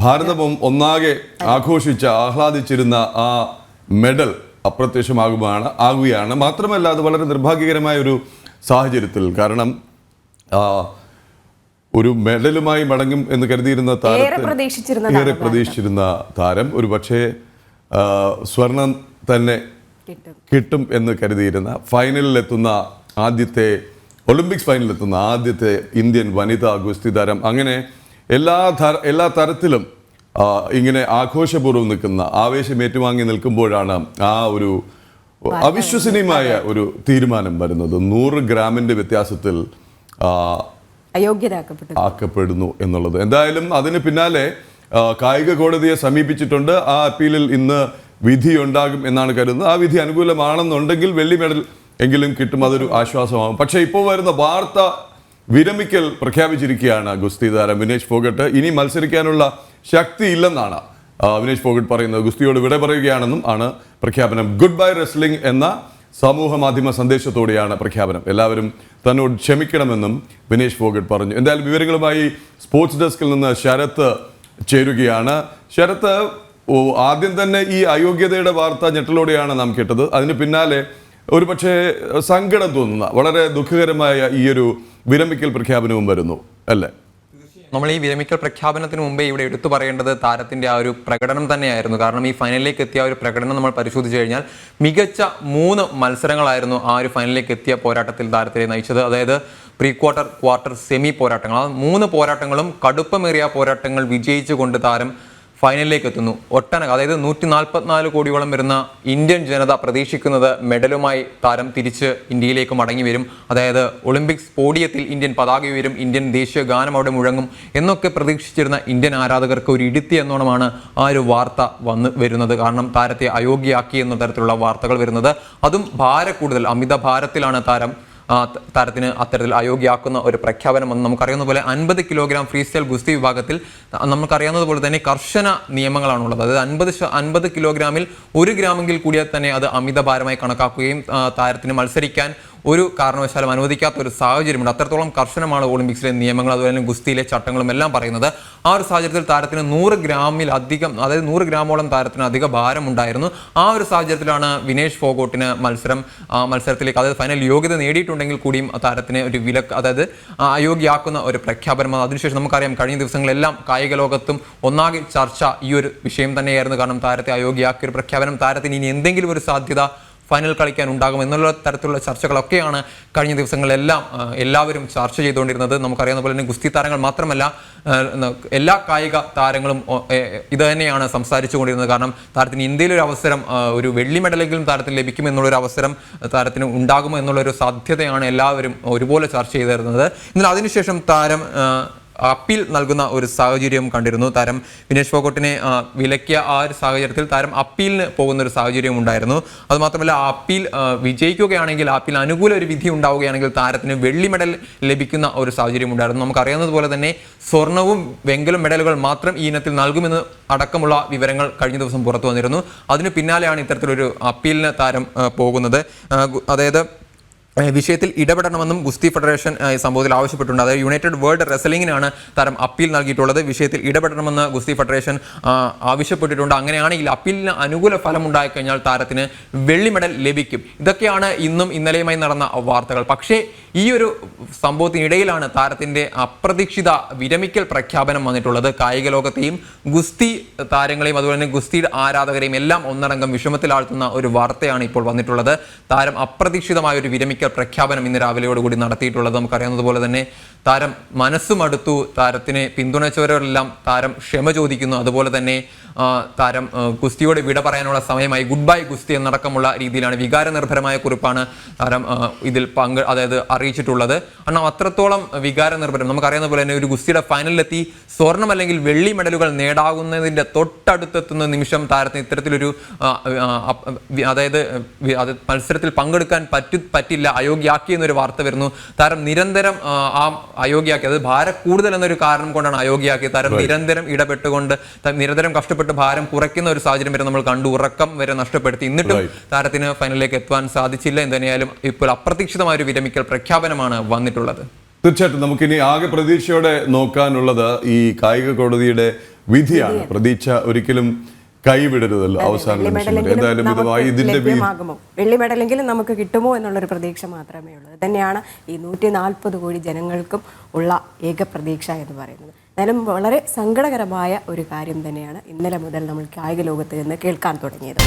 ഭാരതം ഒന്നാകെ ആഘോഷിച്ച ആഹ്ലാദിച്ചിരുന്ന ആ മെഡൽ അപ്രത്യക്ഷമാകുകയാണ് ആകുകയാണ്. മാത്രമല്ല അത് വളരെ നിർഭാഗ്യകരമായ ഒരു സാഹചര്യത്തിൽ. കാരണം ഒരു മെഡലുമായി മടങ്ങും എന്ന് കരുതിയിരുന്ന താരം ഏറെ പ്രതീക്ഷിച്ചിരുന്ന താരം. ഒരു പക്ഷേ സ്വർണം തന്നെ കിട്ടും. കിട്ടും എന്ന് കരുതിയിരുന്ന ഫൈനലിലെത്തുന്ന ആദ്യത്തെ ഒളിമ്പിക്സ് ഫൈനലിലെത്തുന്ന ആദ്യത്തെ ഇന്ത്യൻ വനിതാ ഗുസ്തി താരം. അങ്ങനെ എല്ലാ തര എല്ലാ തരത്തിലും ഇങ്ങനെ ആഘോഷപൂർവം നിൽക്കുന്ന ആവേശം ഏറ്റുവാങ്ങി നിൽക്കുമ്പോഴാണ് ആ ഒരു അവിശ്വസനീയമായ ഒരു തീരുമാനം വരുന്നത്. നൂറ് ഗ്രാമിന്റെ വ്യത്യാസത്തിൽ അയോഗ്യരാക്കപ്പെട്ടു. ആക്കപ്പെടുന്നു എന്നുള്ളത്. എന്തായാലും അതിന് പിന്നാലെ കായിക കോടതിയെ സമീപിച്ചിട്ടുണ്ട്. ആ അപ്പീലിൽ ഇന്ന് വിധി ഉണ്ടാകും എന്നാണ് കരുതുന്നത്. ആ വിധി അനുകൂലമാണെന്നുണ്ടെങ്കിൽ വെള്ളി മെഡൽ എങ്കിലും കിട്ടും അതൊരു ആശ്വാസമാകും. പക്ഷേ ഇപ്പോൾ വരുന്ന വാർത്ത വിരമിക്കൽ പ്രഖ്യാപിച്ചിരിക്കുകയാണ് ഗുസ്തി താരം വിനേഷ് ഫോഗട്ട്. ഇനി മത്സരിക്കാനുള്ള ശക്തി ഇല്ലെന്നാണ് വിനേഷ് ഫോഗട്ട് പറയുന്നത്. ഗുസ്തിയോട് വിട പറയുകയാണെന്നും ആണ് പ്രഖ്യാപനം. ഗുഡ് ബൈ റെസ്ലിംഗ് എന്ന സമൂഹ മാധ്യമ സന്ദേശത്തോടെയാണ് പ്രഖ്യാപനം. എല്ലാവരും തന്നോട് ക്ഷമിക്കണമെന്നും വിനേഷ് ഫോഗട്ട് പറഞ്ഞു. എന്തായാലും വിവരങ്ങളുമായി സ്പോർട്സ് ഡെസ്കിൽ നിന്ന് ശരത്ത് ചേരുകയാണ്. ശരത്ത് ആദ്യം തന്നെ ഈ അയോഗ്യതയുടെ വാർത്ത ഞെട്ടലോടെയാണ് നാം കേട്ടത്. അതിന് പിന്നാലെ ഒരു പക്ഷേ സങ്കടം തോന്നുന്ന വളരെ ദുഃഖകരമായ ഈ ഒരു വിരമിക്കൽ പ്രഖ്യാപനവും വരുന്നു അല്ലേ? നമ്മൾ ഈ വിരമിക്കൽ പ്രഖ്യാപനത്തിന് മുമ്പേ ഇവിടെ എടുത്തു പറയേണ്ടത് താരത്തിന്റെ ആ ഒരു പ്രകടനം തന്നെയായിരുന്നു. കാരണം ഈ ഫൈനലിലേക്ക് എത്തിയ ഒരു പ്രകടനം നമ്മൾ പരിശോധിച്ചു കഴിഞ്ഞാൽ മികച്ച മൂന്ന് മത്സരങ്ങളായിരുന്നു ആ ഒരു ഫൈനലിലേക്ക് എത്തിയ പോരാട്ടത്തിൽ താരത്തെ നയിച്ചത്. അതായത് പ്രീ ക്വാർട്ടർ ക്വാർട്ടർ സെമി പോരാട്ടങ്ങൾ. ആ മൂന്ന് പോരാട്ടങ്ങളും കടുപ്പമേറിയ പോരാട്ടങ്ങൾ വിജയിച്ചുകൊണ്ട് താരം ഫൈനലിലേക്ക് എത്തുന്നു ഒട്ടനക അതായത് നൂറ്റി നാൽപ്പത്തിനാല് കോടിയോളം വരുന്ന ഇന്ത്യൻ ജനത പ്രതീക്ഷിക്കുന്നത് മെഡലുമായി താരം തിരിച്ച് ഇന്ത്യയിലേക്ക് മടങ്ങി വരും. അതായത് ഒളിമ്പിക്സ് പോഡിയത്തിൽ ഇന്ത്യൻ പതാക ഉയരും ഇന്ത്യൻ ദേശീയ ഗാനം അവിടെ മുഴങ്ങും എന്നൊക്കെ പ്രതീക്ഷിച്ചിരുന്ന ഇന്ത്യൻ ആരാധകർക്ക് ഒരു ഇടുത്തി എന്നോണമാണ് ആ ഒരു വാർത്ത വന്ന് വരുന്നത്. കാരണം താരത്തെ അയോഗ്യയാക്കി എന്ന തരത്തിലുള്ള വാർത്തകൾ വരുന്നത്. അതും ഭാര കൂടുതൽ അമിത ഭാരത്തിലാണ് താരം താരത്തിന് അത്തരത്തിൽ അയോഗ്യയാക്കുന്ന ഒരു പ്രഖ്യാപനം വന്നു നമുക്കറിയാവുന്ന പോലെ അൻപത് കിലോഗ്രാം ഫ്രീ സ്റ്റൈൽ ഗുസ്തി വിഭാഗത്തിൽ നമുക്കറിയാവുന്നത് പോലെ തന്നെ കർശന നിയമങ്ങളാണ് ഉള്ളത് അതായത് അൻപത് അൻപത് കിലോഗ്രാമിൽ ഒരു ഗ്രാമെങ്കിൽ കൂടിയാൽ തന്നെ അത് അമിതഭാരമായി കണക്കാക്കുകയും താരത്തിന് മത്സരിക്കാൻ ഒരു കാരണവശാലും അനുവദിക്കാത്ത ഒരു സാഹചര്യമുണ്ട്. അത്രത്തോളം കർശനമാണ് ഒളിമ്പിക്സിലെ നിയമങ്ങൾ അതുപോലെ ഗുസ്തിയിലെ ചട്ടങ്ങളും എല്ലാം പറയുന്നത്. ആ ഒരു സാഹചര്യത്തിൽ താരത്തിന് നൂറ് ഗ്രാമിൽ അധികം അതായത് നൂറ് ഗ്രാമോളം താരത്തിന് അധിക ഭാരം ഉണ്ടായിരുന്നു ആ ഒരു സാഹചര്യത്തിലാണ് വിനേഷ് ഫോഗോട്ടിന് മത്സരം ആ മത്സരത്തിലേക്ക് അതായത് ഫൈനൽ യോഗ്യത നേടിയിട്ടുണ്ടെങ്കിൽ കൂടിയും താരത്തിന് ഒരു വിലക്ക് അതായത് അയോഗ്യയാക്കുന്ന ഒരു പ്രഖ്യാപനമാണ് അതിനുശേഷം നമുക്കറിയാം കഴിഞ്ഞ ദിവസങ്ങളെല്ലാം കായിക ലോകത്തും ഒന്നാകെ ചർച്ച ഈ ഒരു വിഷയം തന്നെയായിരുന്നു. കാരണം താരത്തെ അയോഗ്യയാക്കിയ ഒരു പ്രഖ്യാപനം താരത്തിന് ഇനി എന്തെങ്കിലും ഒരു സാധ്യത ഫൈനൽ കളിക്കാൻ ഉണ്ടാകും എന്നുള്ള തരത്തിലുള്ള ചർച്ചകളൊക്കെയാണ് കഴിഞ്ഞ ദിവസങ്ങളിലെല്ലാം എല്ലാവരും ചർച്ച ചെയ്തുകൊണ്ടിരുന്നത്. നമുക്കറിയാവുന്ന പോലെ തന്നെ ഗുസ്തി താരങ്ങൾ മാത്രമല്ല എല്ലാ കായിക താരങ്ങളും ഇത് തന്നെയാണ് സംസാരിച്ചു കൊണ്ടിരുന്നത് കാരണം താരത്തിന് ഇന്ത്യയിൽ ഒരു അവസരം ഒരു വെള്ളി മെഡലെങ്കിലും താരത്തിന് ലഭിക്കും എന്നുള്ളൊരു അവസരം താരത്തിന് ഉണ്ടാകുമോ എന്നുള്ളൊരു സാധ്യതയാണ് എല്ലാവരും ഒരുപോലെ ചർച്ച ചെയ്തിരുന്നത്. എന്നാൽ അതിനുശേഷം താരം അപ്പീൽ നൽകുന്ന ഒരു സാഹചര്യം കണ്ടിരുന്നു. താരം വിനേഷ് ഫോഗോട്ടിനെ വിലക്കിയ ആ ഒരു സാഹചര്യത്തിൽ താരം അപ്പീലിന് പോകുന്ന ഒരു സാഹചര്യം ഉണ്ടായിരുന്നു. അതുമാത്രമല്ല അപ്പീൽ വിജയിക്കുകയാണെങ്കിൽ അപ്പീൽ അനുകൂല ഒരു വിധി ഉണ്ടാവുകയാണെങ്കിൽ താരത്തിന് വെള്ളി മെഡൽ ലഭിക്കുന്ന ഒരു സാഹചര്യം ഉണ്ടായിരുന്നു. നമുക്കറിയാവുന്നതുപോലെ തന്നെ സ്വർണവും വെങ്കലും മെഡലുകൾ മാത്രം ഈ ഇനത്തിൽ നൽകുമെന്ന് അടക്കമുള്ള വിവരങ്ങൾ കഴിഞ്ഞ ദിവസം പുറത്തു വന്നിരുന്നു. അതിന് പിന്നാലെയാണ് ഇത്തരത്തിലൊരു അപ്പീലിന് താരം പോകുന്നത്. അതായത് വിഷയത്തിൽ ഇടപെടണമെന്നും ഗുസ്തി ഫെഡറേഷൻ സംഭവത്തിൽ ആവശ്യപ്പെട്ടിട്ടുണ്ട്. അതായത് യുണൈറ്റഡ് വേൾഡ് റെസലിംഗിനാണ് താരം അപ്പീൽ നൽകിയിട്ടുള്ളത്. വിഷയത്തിൽ ഇടപെടണമെന്ന് ഗുസ്തി ഫെഡറേഷൻ ആവശ്യപ്പെട്ടിട്ടുണ്ട്. അങ്ങനെയാണെങ്കിൽ അപ്പീലിന് അനുകൂല ഫലം ഉണ്ടായിക്കഴിഞ്ഞാൽ താരത്തിന് വെള്ളി മെഡൽ ലഭിക്കും. ഇതൊക്കെയാണ് ഇന്നും ഇന്നലെയുമായി നടന്ന വാർത്തകൾ. പക്ഷേ ഈ ഒരു സംഭവത്തിനിടയിലാണ് താരത്തിന്റെ അപ്രതീക്ഷിത വിരമിക്കൽ പ്രഖ്യാപനം വന്നിട്ടുള്ളത്. കായിക ലോകത്തെയും ഗുസ്തി താരങ്ങളെയും അതുപോലെ തന്നെ ഗുസ്തിയുടെ ആരാധകരെയും എല്ലാം ഒന്നടങ്കം വിഷമത്തിലാഴ്ത്തുന്ന ഒരു വാർത്തയാണ് ഇപ്പോൾ വന്നിട്ടുള്ളത്. താരം അപ്രതീക്ഷിതമായ ഒരു വിരമിക്കൽ പ്രഖ്യാപനം ഇന്ന് രാവിലെയോടുകൂടി നടത്തിയിട്ടുള്ളത് നമുക്കറിയാവുന്നതുപോലെ തന്നെ താരം മനസ്സുമടുത്തു താരത്തിനെ പിന്തുണച്ചവരെല്ലാം താരം ക്ഷമ ചോദിക്കുന്നു. അതുപോലെ തന്നെ താരം ഗുസ്തിയോട് വിട പറയാനുള്ള സമയമായി ഗുഡ് ബൈ ഗുസ്തി എന്നടക്കമുള്ള രീതിയിലാണ് വികാരനിർഭരമായ കുറിപ്പാണ് താരം ഇതിൽ പങ്ക് അതായത് അറിയിച്ചിട്ടുള്ളത്. കാരണം അത്രത്തോളം വികാരനിർഭരം. നമുക്കറിയാവുന്ന പോലെ തന്നെ ഒരു ഗുസ്തിയുടെ ഫൈനലിലെത്തി സ്വർണം അല്ലെങ്കിൽ വെള്ളി മെഡലുകൾ നേടാകുന്നതിന്റെ തൊട്ടടുത്തെത്തുന്ന നിമിഷം താരത്തിന് ഇത്തരത്തിലൊരു അതായത് മത്സരത്തിൽ പങ്കെടുക്കാൻ പറ്റു പറ്റില്ല അയോഗ്യയാക്കി എന്നൊരു വാർത്ത വരുന്നു. താരം നിരന്തരം ആ, അയോഗ്യാക്കി അയോഗ്യയാക്കി അത് ഭാരം കൂടുതൽ എന്നൊരു കാരണം കൊണ്ടാണ് അയോഗ്യാക്കി. താരം നിരന്തരം ഇടപെട്ടുകൊണ്ട് ത- നിരന്തരം കഷ്ടപ്പെട്ട് ഭാരം കുറയ്ക്കുന്ന ഒരു സാഹചര്യം വരെ നമ്മൾ കണ്ടു. ഉറക്കം വരെ നഷ്ടപ്പെടുത്തി. എന്നിട്ടും താരത്തിന് ഫൈനലിലേക്ക് എത്താൻ സാധിച്ചില്ല. എന്ന് തന്നെയാലും ഇപ്പോൾ അപ്രതീക്ഷിതമായ ഒരു വിരമിക്കൽ പ്രഖ്യാപനമാണ് വന്നിട്ടുള്ളത്. തീർച്ചയായിട്ടും നമുക്കിനി ആകെ പ്രതീക്ഷയോടെ നോക്കാനുള്ളത് ഈ കായിക കോടതിയുടെ വിധിയാണ്. പ്രതീക്ഷ ഒരിക്കലും കൈവിടരുതല്ലോ അവസാന നിമിഷം. എന്തായാലും ഇതുമായി നമുക്ക് ഇതിന്റെ വെള്ളി മെഡലെങ്കിലും നമുക്ക് കിട്ടുമോ എന്നുള്ളൊരു പ്രതീക്ഷ മാത്രമേ ഉള്ളൂ. തന്നെയാണ് ഈ നൂറ്റി നാൽപ്പത് കോടി ജനങ്ങൾക്കും ഉള്ള ഏക പ്രതീക്ഷ എന്ന് പറയുന്നത്. എന്നാലും വളരെ സങ്കടകരമായ ഒരു കാര്യം തന്നെയാണ് ഇന്നലെ മുതൽ നമ്മൾ കായിക ലോകത്ത് നിന്ന് കേൾക്കാൻ തുടങ്ങിയത്.